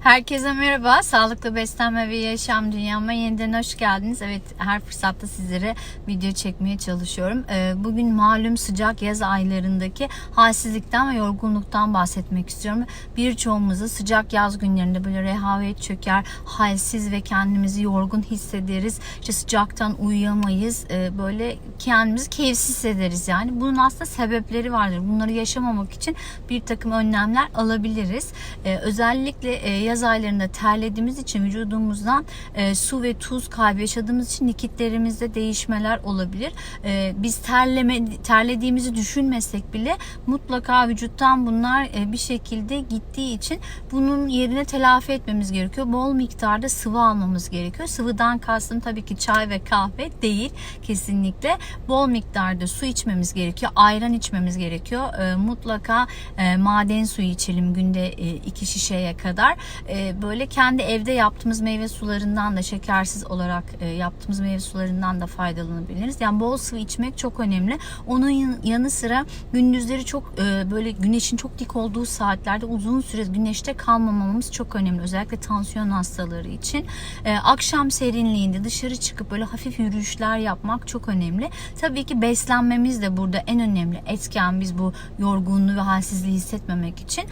Herkese merhaba. Sağlıklı beslenme ve yaşam dünyama yeniden hoş geldiniz. Evet her fırsatta sizlere video çekmeye çalışıyorum. Ee, Bugün malum sıcak yaz aylarındaki halsizlikten ve yorgunluktan bahsetmek istiyorum. Birçoğumuzu sıcak yaz günlerinde böyle rehavet çöker, halsiz ve kendimizi yorgun hissederiz. İşte sıcaktan uyuyamayız. Ee, Böyle kendimizi keyifsiz hissederiz yani. Bunun aslında sebepleri vardır. Bunları yaşamamak için bir takım önlemler alabiliriz. Ee, Özellikle e, yaz aylarında terlediğimiz için vücudumuzdan e, su ve tuz kaybı yaşadığımız için likitlerimizde değişmeler olabilir. E, Biz terleme terlediğimizi düşünmesek bile mutlaka vücuttan bunlar e, bir şekilde gittiği için bunun yerine telafi etmemiz gerekiyor. Bol miktarda sıvı almamız gerekiyor. Sıvıdan kastım tabii ki çay ve kahve değil kesinlikle. Bol miktarda su içmemiz gerekiyor. Ayran içmemiz gerekiyor. E, Mutlaka e, maden suyu içelim günde e, iki şişeye kadar. E, Böyle kendi evde yaptığımız meyve sularından da şekersiz olarak e, yaptığımız meyve sularından da faydalanabiliriz. Yani bol sıvı içmek çok önemli. Onun yan- yanı sıra gündüzleri çok e, böyle güneşin çok dik olduğu saatlerde uzun süre güneşte kalmamamız çok önemli. Özellikle tansiyon hastaları için. E, Akşam serinliğinde dışarı çıkıp böyle hafif yürüyüşler yapmak çok önemli. Tabii ki beslenmemiz de burada en önemli etken biz bu yorgunluğu ve halsizliği hissetmemek için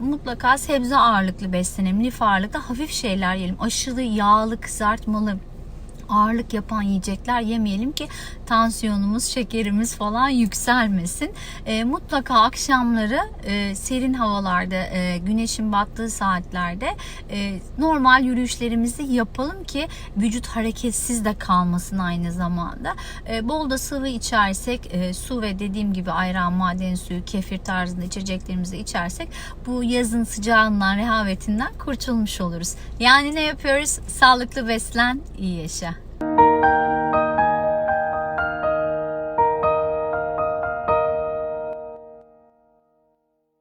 mutlaka sebze ağırlıklı beslenelim, lif hafif şeyler yiyelim. Aşırı yağlı, kızartmalı ağırlık yapan yiyecekler yemeyelim ki tansiyonumuz, şekerimiz falan yükselmesin. E, mutlaka akşamları e, serin havalarda, e, güneşin battığı saatlerde e, normal yürüyüşlerimizi yapalım ki vücut hareketsiz de kalmasın aynı zamanda. E, bol da sıvı içersek, e, su ve dediğim gibi ayran, maden suyu, kefir tarzında içeceklerimizi içersek bu yazın sıcağından, rehavetinden kurtulmuş oluruz. Yani ne yapıyoruz? Sağlıklı beslen, iyi yaşa.